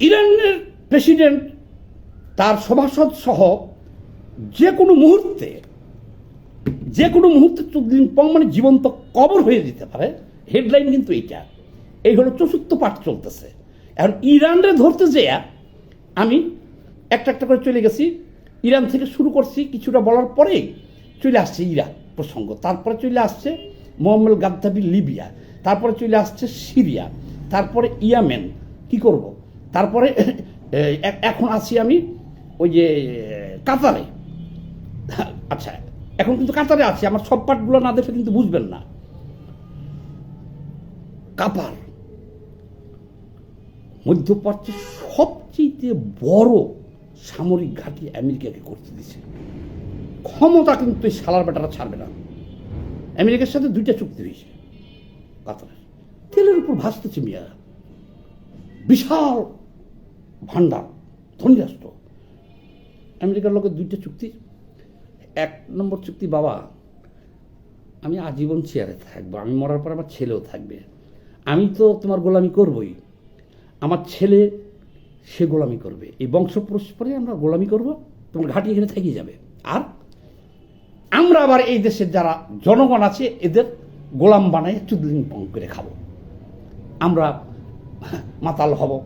ইরানের প্রেসিডেন্ট, তার সভাসদ সহ যে কোনো মুহূর্তে, যে কোনো মুহূর্তে চুদ্দিন পং মানে জীবন্ত কবর হয়ে যেতে পারে। হেডলাইন কিন্তু এইটা। এই হলো চতুর্থ পাঠ চলতেছে। এখন ইরানরে ধরতে যেয়া আমি একটা একটা করে চলে গেছি। ইরান থেকে শুরু করছি, কিছুটা বলার পরেই চলে আসছে ইরাক প্রসঙ্গ। তারপরে চলে আসছে মোহাম্মদ গাদ্দাফি লিবিয়া। তারপরে চলে আসছে সিরিয়া। তারপরে ইয়ামেন। কি করব? তারপরে এখন আছি আমি ওই যে, কাতারে। আচ্ছা এখন কিন্তু কাতারে আছি, আমার সব পার্টগুলো না দেখে কিন্তু বুঝবেন না। কাতার মধ্যপ্রাচ্যের সবচেয়ে বড় সামরিক ঘাঁটি আমেরিকাকে করতে দিছে ক্ষমতা কিন্তু এই সালার বেটারা ছাড়বে না। আমেরিকার সাথে দুইটা চুক্তি হয়েছে, কাতারের। তেলের উপর ভাসতেছে মিয়া বিশাল ভান্ডার ধনী রাষ্ট্র আমেরিকার লোকের দুইটা চুক্তি। এক নম্বর চুক্তি, বাবা, আমি আজীবন চেয়ারে থাকব, আমি মরার পর আমার ছেলেও থাকবে। আমি তো তোমার গোলামি করবই। আমার ছেলে সে গোলামি করবে। এই বংশ পরস্পরে আমরা গোলামি করব, তোমার ঘাটি এখানে থেকে যাবে। আর আমরা আবার এই দেশের যারা জনগণ আছে, এদের গোলাম বানাই চুদলিং পং করে খাব। আমরা মাতাল হব।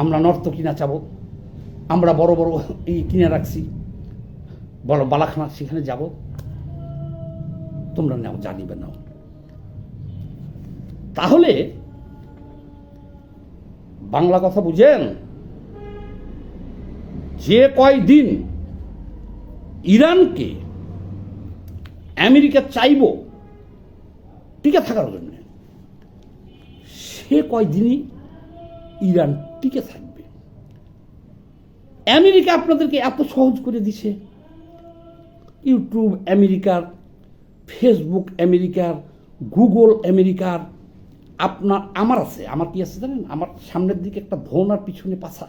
আমরা নর্তকী নাচাবো আমরা বড় বড় ই কিনে রাখছি, বড় বালাখানা সেখানে যাব। তোমরা নাও জানিবে নাও। তাহলে বাংলা কথা বুঝেন, যে কয়দিন ইরানকে আমেরিকা চাইব, টিকে থাকার জন্য, সে কয়দিনই ইরান টিকে থাকবে। আমেরিকা আপনাদেরকে এত সহজ করে দিছে। ইউটিউব আমেরিকার, ফেসবুক আমেরিকার, গুগল আমেরিকার, আপনার, আমার আছে, আমার কি আছে জানেন? আমার সামনের দিকে একটা ধন আর পিছনে পাছা।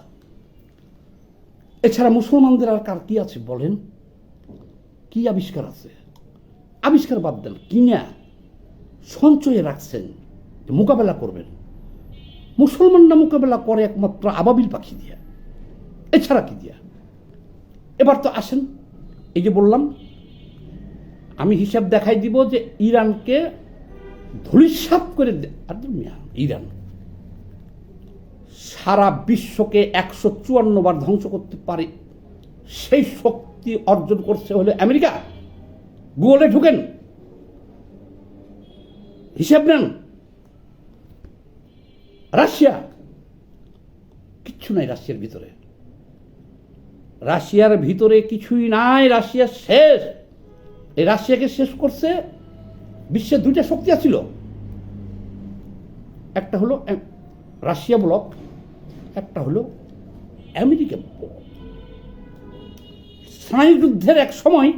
এছাড়া মুসলমানদের আর কার কি আছে বলেন? কি আবিষ্কার আছে? আবিষ্কার বাদ দেন, কিনা সঞ্চয়ে রাখছেন, মোকাবেলা করবেন। মুসলমানরা মোকাবেলা করে একমাত্র আবাবিল পাখি দিয়া। এছাড়া কি দিয়া? এবার তো আসেন, এই যে বললাম, আমি হিসাব দেখাই দিব যে ইরানকে ধূলিসাৎ করে ইরান। সারা বিশ্বকে একশো চুয়ান্ন বার ধ্বংস করতে পারে, সেই শক্তি অর্জন করছে হলো আমেরিকা। গুগলে ঢুকেন, হিসাব নেন। রাশিয়া। কিচ্ছু নাই রাশিয়ার ভিতরে। রাশিয়ার ভিতরে কিছুই নাই, রাশিয়া শেষ। এই রাশিয়াকে শেষ করছে বিশ্বের দুইটা শক্তি আছিল। একটা হলো রাশিয়া ব্লক, একটা হলো আমেরিকা ব্লক। স্নায়ুযুদ্ধের এক সময়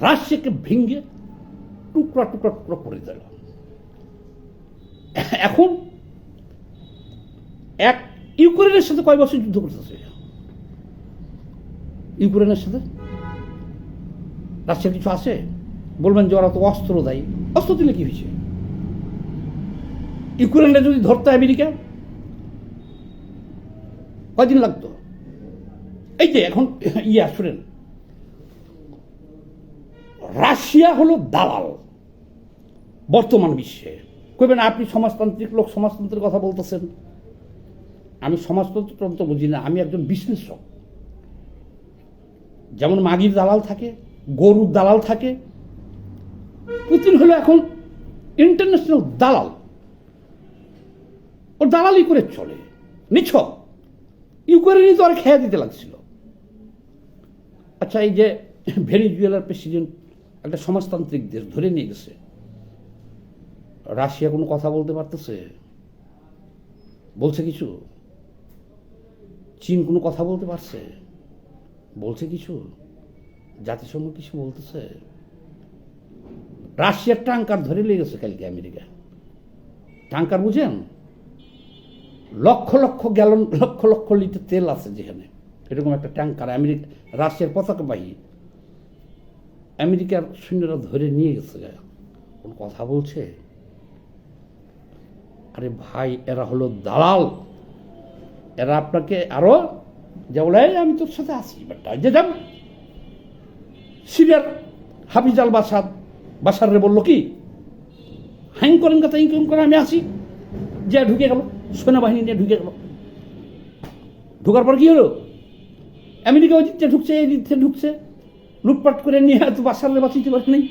রাশিয়াকে ভেঙে টুকরা টুকরা টুকরা করে দিল। এখন এক, ইউক্রেনের সাথে কয় বছর যুদ্ধ করতেছে? ইউক্রেনের সাথে? রাশিয়ার কিছু আছে? বলবেন যে ওরা তো অস্ত্র দেয়। অস্ত্র দিলে কি হয়েছে? ইউক্রেনটা যদি ধরতো আমেরিকা, কয়দিন লাগতো? এই যে এখন, ইয়া, শুনেন। রাশিয়া হলো দালাল, বর্তমান বিশ্বে। কইবেন আপনি সমাজতান্ত্রিক লোক, সমাজতন্ত্রের কথা বলতেছেন। আমি সমাজতন্ত্র বুঝি না, আমি একজন বিশ্লেষক। যেমন মাগির দালাল থাকে, গরুর দালাল থাকে, পুতিন হলো এখন ইন্টারন্যাশনাল দালাল। ও দালালি করে চলে নিছ ইউক্রেনই তো আর খেয়া দিতে লাগছিল। আচ্ছা এই যে ভেনিজুয়েলার প্রেসিডেন্ট একটা সমাজতান্ত্রিক দেশ ধরে নিয়ে গেছে। রাশিয়া কোনো কথা বলতে পারতেছে? বলছে কিছু? চীন কোনো কথা বলতে পারছে? বলছে কিছু? জাতিসংঘ কিছু বলতেছে? রাশিয়ার ট্যাঙ্কার ধরে লেগেছে কালকে আমেরিকা। ট্যাঙ্কার বুঝেন? লক্ষ লক্ষ গ্যালন, লক্ষ লক্ষ লিটার তেল আছে যেখানে। এরকম একটা ট্যাঙ্কার আমেরিকা, রাশিয়ার পতাকাবাহী আমেরিকার সৈন্যরা ধরে নিয়ে গেছে কোন কথা বলছে? আরে ভাই, এরা হলো দালাল। এরা আপনাকে আরও যে বলে আমি তোর সাথে বাট যে যাম। সিরিয়ার হাফিজ আল বাসাদ বাসারে বলল, কি? হাইং করেন কথা, ইং করে আমি আসি যে ঢুকে গেল, সেনাবাহিনী নিয়ে ঢুকে গেল। ঢুকার পর কি হলো? আমেরিকা ওই দিকতে ঢুকছে, এই দিকতে ঢুকছে। লুটপাট করে নিয়ে তো বাসারে বাঁচিতে পারে নেই।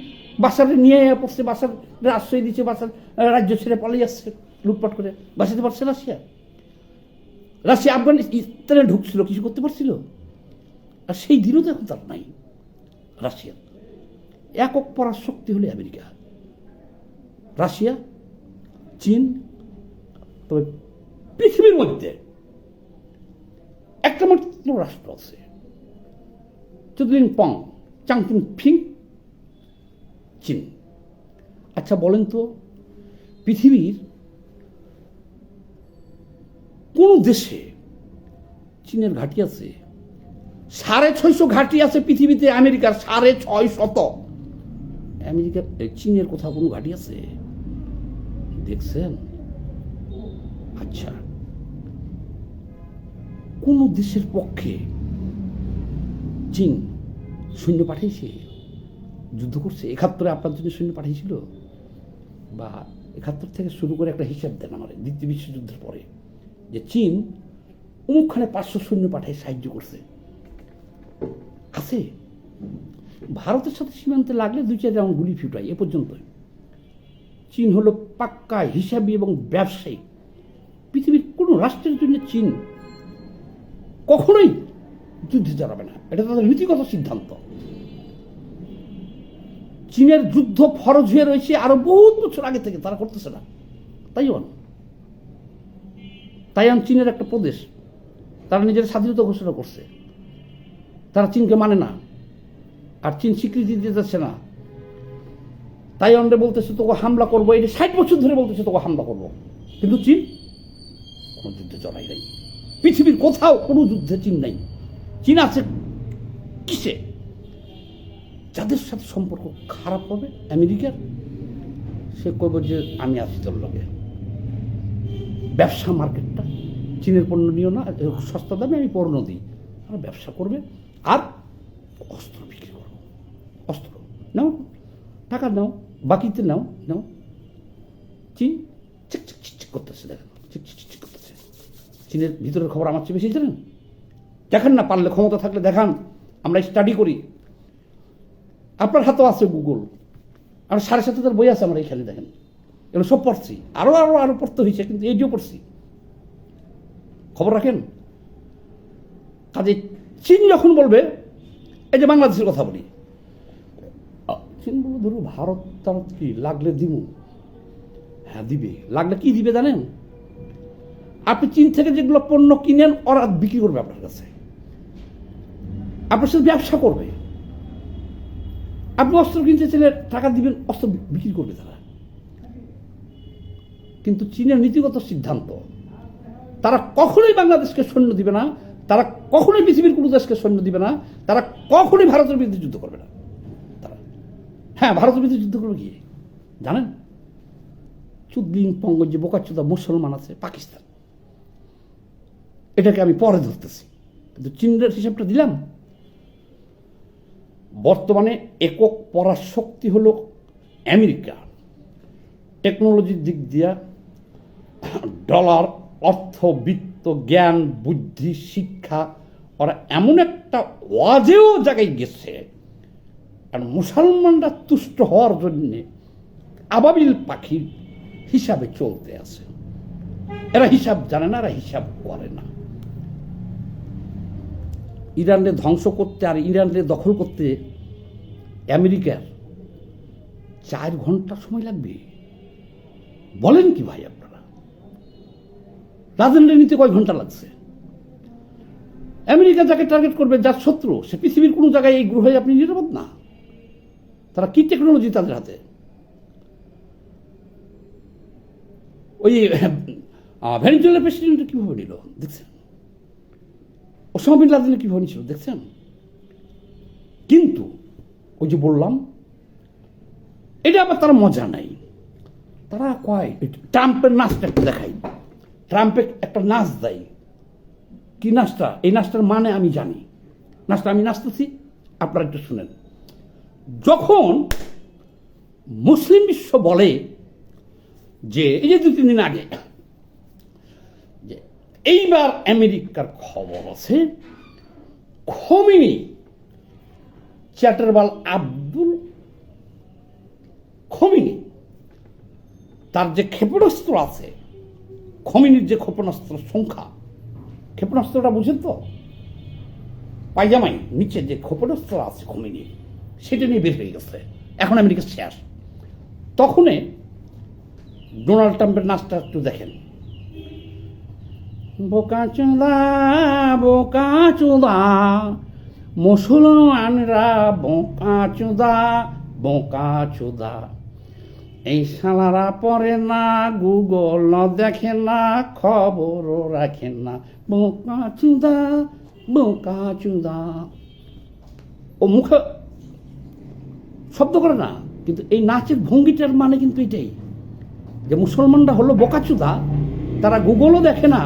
বাসারে নিয়ে পড়ছে বাসার আশ্রয় দিচ্ছে, বাসার রাজ্য ছেড়ে পালিয়ে আসছে। লুটপাট করে বাঁচাতে পারছে রাশিয়া রাশিয়া আফগানিস্তানে ঢুকছিল, কিছু করতে পারছিল? আর সেই দিনও তো এখন তার নাই, রাশিয়া। একক পরাশক্তি হলে আমেরিকা। রাশিয়া, চীন, তবে পৃথিবীর মধ্যে একটা মাত্র রাষ্ট্র আছে চুদলিং পং, চাংচুং ফিং, চীন। আচ্ছা বলেন তো, পৃথিবীর কোন দেশে চীনের ঘাঁটি আছে? সাড়ে ছয়শো ঘাঁটি আছে পৃথিবীতে, আমেরিকার সাড়ে ছয় শত। আমেরিকার চীনের কোথাও কোনো ঘাঁটি আছে? দেখছেন? আচ্ছা। কোন দেশের পক্ষে চীন সৈন্য পাঠিয়েছে? যুদ্ধ করছে? একাত্তরে আপনার জন্য সৈন্য পাঠিয়েছিল? বা একাত্তর থেকে শুরু করে একটা হিসাব দেন আমার, দ্বিতীয় বিশ্বযুদ্ধের পরে। যে চীন অমুকখানে পাঁচশো সৈন্য পাঠায় সাহায্য করছে। আছে। ভারতের সাথে সীমান্তে লাগলে দুই চার রাউন্ড গুলি ফিউটাই এ পর্যন্ত চীন হলো পাক্কা হিসাবি এবং ব্যবসায়ী। পৃথিবীর কোনো রাষ্ট্রের জন্য চীন কখনোই যুদ্ধে জড়াবে না। এটা তাদের নীতিগত সিদ্ধান্ত। চীনের যুদ্ধ ফরজ হয়ে রয়েছে আরও বহুত বছর আগে থেকে, তারা করতেছে না। তাইওয়ান তাইওয়ান চীনের একটা প্রদেশ। তারা নিজের স্বাধীনতা ঘোষণা করছে। তারা চীনকে মানে না। আর চীন স্বীকৃতি দিতে যাচ্ছে না। তাইওয়ানরে বলতেছে, তোকে হামলা করব। এটা ষাট বছর ধরে বলতেছে, তোকে হামলা করব। কিন্তু চীন কোনো যুদ্ধে জড়াই নাই। পৃথিবীর কোথাও কোনো যুদ্ধে চীন নাই। চীন আছে কিসে? যাদের সাথে সম্পর্ক খারাপ হবে, আমেরিকার? সে কইব যে, আমি আছি তোর লগে। ব্যবসা মার্কেটটা। চীনের পণ্য নিও না, সস্তা দামে আমি পণ্য দিই। আর ব্যবসা করবে আর অস্ত্র বিক্রি করব। অস্ত্র নাও, টাকা নাও, বাকিতে নাও নাও। চীন চিক চিক চিক চিক করতেছে, দেখেন। চিক চিক চিক করতেছে। চীনের ভিতরের খবর আমার চেয়ে বেশি, জানেন? দেখেন না, পারলে ক্ষমতা থাকলে দেখান। আমরা স্টাডি করি। আপনার হাতেও আছে গুগল আর সাড়ে সাত হাজার বই আছে আমার এইখানে দেখেন। এগুলো সব পড়ছি। আরও আরও আরও পড়তে হয়েছে, কিন্তু এইটিও পড়ছি। খবর রাখেন? কাজে চীন যখন বলবে, এই যে বাংলাদেশের কথা বলি। চীন বলবে, ধরো ভারত তারত কি, লাগলে দিমু। হ্যাঁ দিবে। লাগলে কি দিবে জানেন? আপনি চীন থেকে যেগুলো পণ্য কিনেন, ওরা বিক্রি করবে আপনার কাছে। আপনার সাথে ব্যবসা করবে। আপনি অস্ত্র কিনতে চাইলে টাকা দিবেন, অস্ত্র বিক্রি করবে তারা। কিন্তু চীনের নীতিগত সিদ্ধান্ত, তারা কখনোই বাংলাদেশকে সৈন্য দিবে না, তারা কখনোই পৃথিবীর কোনো দেশকে সৈন্য দিবে না, তারা কখনোই ভারতের বিরুদ্ধে যুদ্ধ করবে না। তারা হ্যাঁ ভারতের বিরুদ্ধে যুদ্ধ করবে কি? জানেন? চুদলিং পঙ্গ যে বোকাচুদা মুসলমান আছে, পাকিস্তান। এটাকে আমি পরে ধরতেছি। কিন্তু চীনের হিসাবটা দিলাম। বর্তমানে একক পরাশক্তি হল আমেরিকা। টেকনোলজির দিক দিয়া ডলার, অর্থ, বিত্ত, জ্ঞান, বুদ্ধি, শিক্ষা, ওরা এমন একটা ওয়াজেও জায়গায় গেছে। আর মুসলমানরা তুষ্ট হওয়ার জন্যে আবাবিল পাখির হিসাবে চলতে আছে। এরা হিসাব জানে না, এরা হিসাব করে না। ইরানকে ধ্বংস করতে আর ইরানকে দখল করতে আমেরিকার চার ঘণ্টা সময় লাগবে। বলেন কি ভাই আপনারা রাজেন্দ্র নিতে কয় ঘণ্টা লাগছে? আমেরিকা যাকে টার্গেট করবে, যার শত্রু, সে পৃথিবীর কোনো জায়গায় এই গ্রহে আপনি নিরাপদ না। তারা কি টেকনোলজি তাদের হাতে? ওই ভেনিজুয়েলার প্রেসিডেন্ট কীভাবে নিল? দেখছেন? ওসামা বিন লাদেন কীভাবে নিয়েছিল দেখছেন? কিন্তু, ওই যে বললাম, এটা আবার তারা মজা নাই। তারা কয় ট্রাম্পের নাচটা একটু দেখাই। ট্রাম্পের একটা নাচ দেয়। কি নাচটা? এই নাচটার মানে আমি জানি। নাচটা আমি নাচতেছি, আপনারা একটু শুনেন। যখন মুসলিম বিশ্ব বলে যে, এই যে দু তিন দিন আগে, যে এইবার আমেরিকার খবর আছে, খমিনি, চ্যাটারবাল আব্দুল খমিনি, তার যে ক্ষেপণাস্ত্র আছে খমিনির যে ক্ষেপণাস্ত্র সংখ্যা, ক্ষেপণাস্ত্রটা বুঝেন তো? পায়জামাই নিচে যে ক্ষেপণাস্ত্র আছে খমিনির, সেটা নিয়ে বের হয়ে গেছে। এখন আমেরিকা শেষ তখনই ডোনাল্ড ট্রাম্পের নাচটা একটু দেখেন। বোকা চোদা বোকা চোদা, মুসলমানরা বোকা চোদা বোকা চোদা। এই শালারা পড়ে না গুগল দেখে না, খবরও রাখে না। বোকা চুদা বোকা চুদা। ও মুখে, শব্দ করে না, কিন্তু এই নাচের ভঙ্গিটার মানে কিন্তু এটাই, যে মুসলমানরা হলো বোকাচুদা তারা গুগলও দেখে না,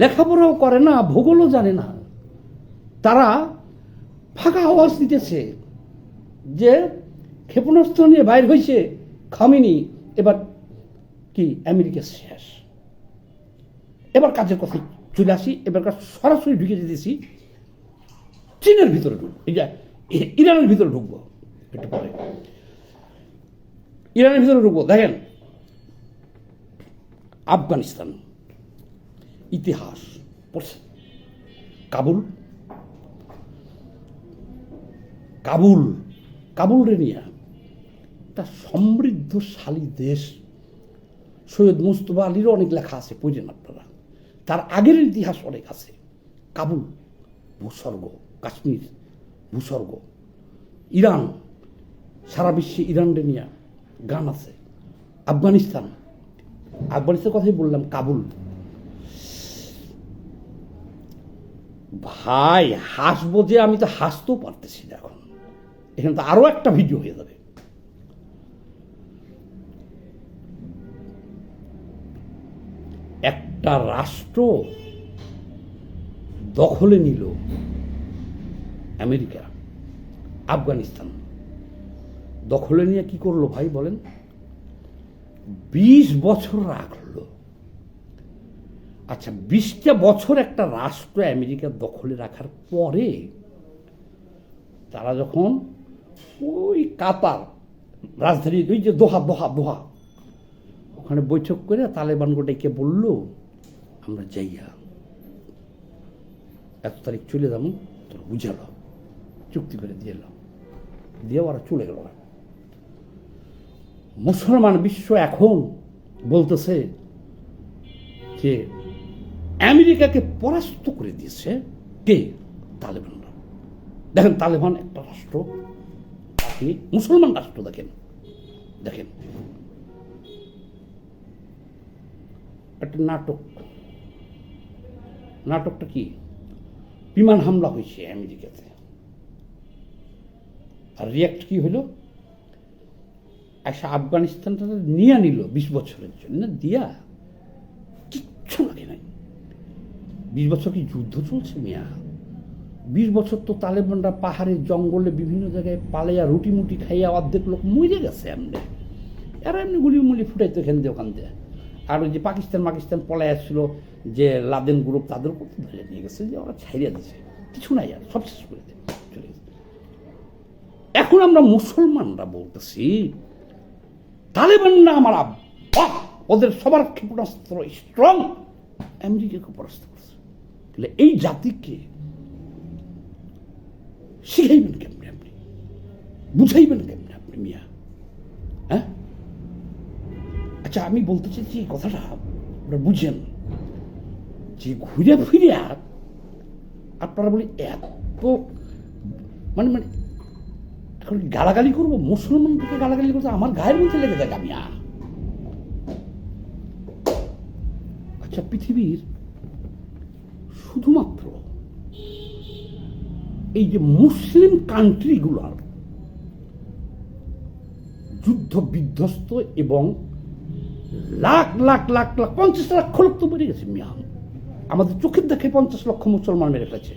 লেখাপড়াও করে না, ভূগোলও জানে না। তারা ফাঁকা আওয়াজ দিতেছে যে ক্ষেপণাস্ত্র নিয়ে বাইর হয়েছে খামিনি। এবার কি, আমেরিকা শেষ। এবার কাজের কথা চলে আসি এবার সরাসরি ঢুকে যেতেছি চীনের ভিতরে ঢুকবো। ইরানের ভিতরে ঢুকবো একটু পরে। ইরানের ভিতরে ঢুকবো। দেখেন, আফগানিস্তান, ইতিহাস, পড়ছে। কাবুল। কাবুল কাবুল রে নিয়ে। একটা সমৃদ্ধশালী দেশ। সৈয়দ মুস্তফা আলীরও অনেক লেখা আছে, পড়েন আপনারা। তার আগের ইতিহাস অনেক আছে। কাবুল, ভূস্বর্গ, কাশ্মীর, ভূস্বর্গ। ইরান, সারা বিশ্বে ইরানরে নিয়ে গান আছে। আফগানিস্তান, আফগানিস্তানের কথাই বললাম, কাবুল। ভাই, হাসবো যে আমি তো হাসতেও পারতেছি না এখন। এখানে তো আরও একটা ভিডিও হয়ে যাবে। একটা রাষ্ট্র দখলে নিল আমেরিকা, আফগানিস্তান। দখলে নিয়ে কি করল ভাই বলেন? বিশ বছর রাখল। আচ্ছা বিশটা বছর একটা রাষ্ট্র আমেরিকার দখলে রাখার পরে তারা যখন ওই কাতার রাজধানী, ওই যে দোহা দোহা দোহা ওখানে বৈঠক করে তালেবান গোটাইকে বলল, আমরা যাইয়া এত তারিখ চলে যাব, তোর বুঝালো চুক্তি করে দিয়ে এলো দিয়ে ওরা চলে গেল। মুসলমান বিশ্ব এখন বলতেছে যে, আমেরিকাকে পরাস্ত করে দিয়েছে কে? তালেবানরা। দেখেন, তালেবান একটা রাষ্ট্র বাকি মুসলমান রাষ্ট্র দেখেন দেখেন। একটা নাটক। নাটকটা কি? বিমান হামলা হয়েছে আমেরিকাতে। আর রিয়াক্ট কি হলো? একটা আফগানিস্তানটা নিয়ে নিল বিশ বছরের জন্য। দিয়া? কিচ্ছু লাগে নাই। বিশ বছর কি যুদ্ধ চলছে মিয়া? বিশ বছর তো তালেবানরা পাহাড়ের জঙ্গলে বিভিন্ন জায়গায় পালাইয়া রুটি মুটি খাইয়া অর্ধেক লোক মরে গেছে এমনি। এরা এমনি গুলি মুলি ফুটাইতো এখান দিয়ে ওখান দিয়ে। আর ওই যে পাকিস্তান পাকিস্তান পলাই আসছিল যে লাদেন গ্রুপ তাদের উপর ধরে নিয়ে গেছে, যে ওরা ছাইড়িয়া দিছে কিছু নাই আর, সব শেষ করে চলে গেছে। এখন আমরা মুসলমানরা বলতেছি তালেবান না আমার আব্বা, ওদের সবার ক্ষেপণাস্ত্র স্ট্রং আমেরিকাকে পরাস্ত করছে। তাহলে এই জাতিকে শিখাইবেন কেমনে আপনি? বুঝাইবেন কেমনে আপনি মিয়া? হ্যাঁ? আচ্ছা আমি বলতে চাইছি এই কথাটা আপনারা বুঝেন। যে ঘুরে ফিরে আপনারা বলি এত মানে মানে এখন গালাগালি করব, মুসলমান থেকে গালাগালি করতে আমার গায়ের মধ্যে লেগে যায় আমি আচ্ছা পৃথিবীর শুধুমাত্র এই যে মুসলিম কান্ট্রিগুলোর যুদ্ধ বিধ্বস্ত এবং লাখ লাখ লাখ লাখ, পঞ্চাশ লক্ষ লোক তো মরে গেছে মিয়া। আমাদের চোখের দেখে পঞ্চাশ লক্ষ মুসলমান মেরে ফেলেছে।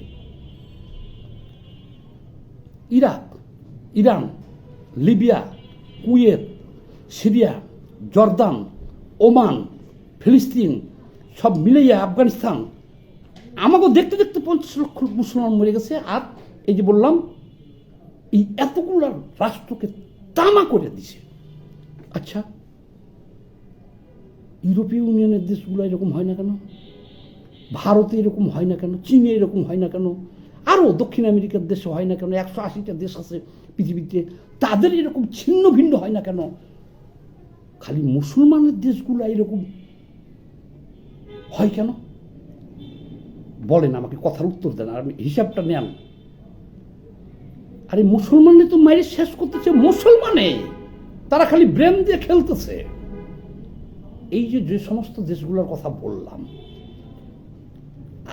Iraq, Iran, Libya, Kuwait, Syria, Jordan, Oman, ফিলিস্তিন, সব মিলিয়ে আফগানিস্তান। আমাকে দেখতে দেখতে পঞ্চাশ লক্ষ মুসলমান মরে গেছে। আর এই যে বললাম, এই এতগুলো রাষ্ট্রকে তামা করে দিছে। আচ্ছা ইউরোপীয় ইউনিয়নের দেশগুলো এরকম হয় না কেন? ভারতে এরকম হয় না কেন? চীনে এরকম হয় না কেন? আরও দক্ষিণ আমেরিকার দেশে হয় না কেন? একশো আশিটা দেশ আছে পৃথিবীতে, তাদের এরকম ছিন্ন ভিন্ন হয় না কেন? খালি মুসলমানের দেশগুলো এরকম হয় কেন? বলেন আমাকে কথার উত্তর দেন আর আপনি হিসাবটা নেন। আরে মুসলমানে তো মাইরে শেষ করতেছে, মুসলমানে। তারা খালি ব্রেন দিয়ে খেলতেছে। এই যে যে সমস্ত দেশগুলোর কথা বললাম,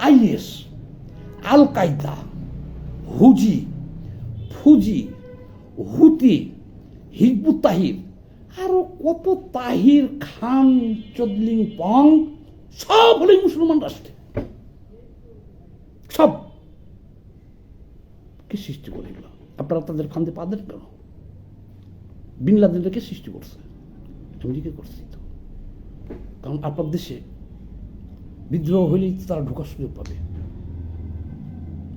আইএস আল কায়দা হুজি, ফুজি, হুতি, হিজবুত তাহির, আরও কত তাহির, খান, চদলিং, পং, সব হলেই মুসলমান রাষ্ট্রে। সব। কে সৃষ্টি করে এগুলো? আপনারা তাদের ফান্দে পা দেন কেন? বিন লাদেনটা কে সৃষ্টি করছে? আমেরিকা করছে তো। কারণ আপনার দেশে বিদ্রোহ হলেই তারা ঢোকার সুযোগ পাবে।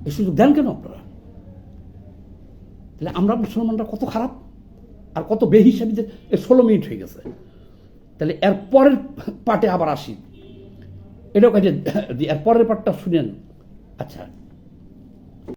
এই সুযোগ দেন কেন আপনারা? তাহলে আমরা মুসলমানরা কত খারাপ আর কত বেহিসাবিদের এই ষোলো মিনিট হয়ে গেছে। তাহলে এর পরের পার্টে আবার আসি। এটাও কাজে, এর পরের পার্টটা শুনেন। আচ্ছা